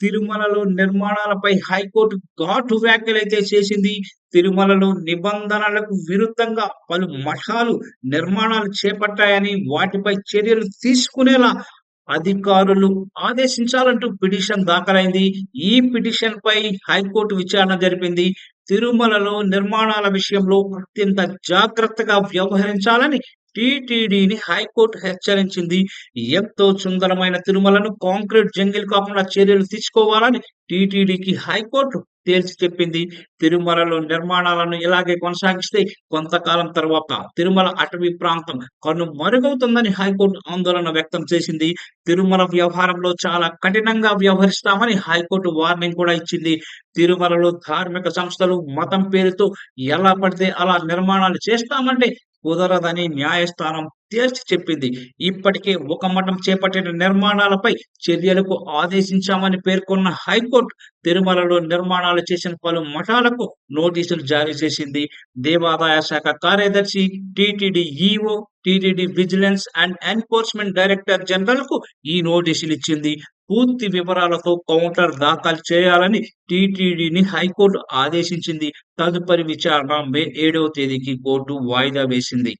తిరుమలలో నిర్మాణాలపై హైకోర్టు ఘాటు వ్యాఖ్యలైతే చేసింది. తిరుమలలో నిబంధనలకు విరుద్ధంగా పలు మఠాలు నిర్మాణాలు చేపట్టాయని వాటిపై చర్యలు తీసుకునేలా అధికారులు ఆదేశించాలంటూ పిటిషన్ దాఖలైంది. ఈ పిటిషన్ పై హైకోర్టు విచారణ జరిపింది. తిరుమలలో నిర్మాణాల విషయంలో అత్యంత జాగ్రత్తగా వ్యవహరించాలని టిటిడిని హైకోర్టు హెచ్చరించింది. ఎంతో సుందరమైన తిరుమలను కాంక్రీట్ జంగిల్ కాకుండా చర్యలు తీసుకోవాలని టిటిడికి హైకోర్టు తేల్చి చెప్పింది. తిరుమలలో నిర్మాణాలను ఇలాగే కొనసాగిస్తే కొంతకాలం తర్వాత తిరుమల అటవీ ప్రాంతం కన్ను మరుగవుతుందని హైకోర్టు ఆందోళన వ్యక్తం చేసింది. తిరుమల వ్యవహారంలో చాలా కఠినంగా వ్యవహరిస్తామని హైకోర్టు వార్నింగ్ కూడా ఇచ్చింది. తిరుమలలో ధార్మిక సంస్థలు మతం పేరుతో ఎలా పడితే అలా నిర్మాణాలు చేస్తామంటే కుదరదని న్యాయస్థానం తేల్చి చెప్పింది. ఇప్పటికే ఒక మఠం చేపట్టిన నిర్మాణాలపై చర్యలకు ఆదేశించామని పేర్కొన్న హైకోర్టు తిరుమలలో నిర్మాణాలు చేసిన పలు మఠాలకు నోటీసులు జారీ చేసింది. దేవాదాయ శాఖ కార్యదర్శి TTD EO TTD vigilance and enforcement director జనరల్కు ఈ నోటీసులు ఇచ్చింది. పూర్తి వివరాలతో కౌంటర్ దాఖలు చేయాలని టీటీడీని హైకోర్టు ఆదేశించింది. తదుపరి విచారణ మే ఏడవ తేదీకి కోర్టు వాయిదా వేసింది.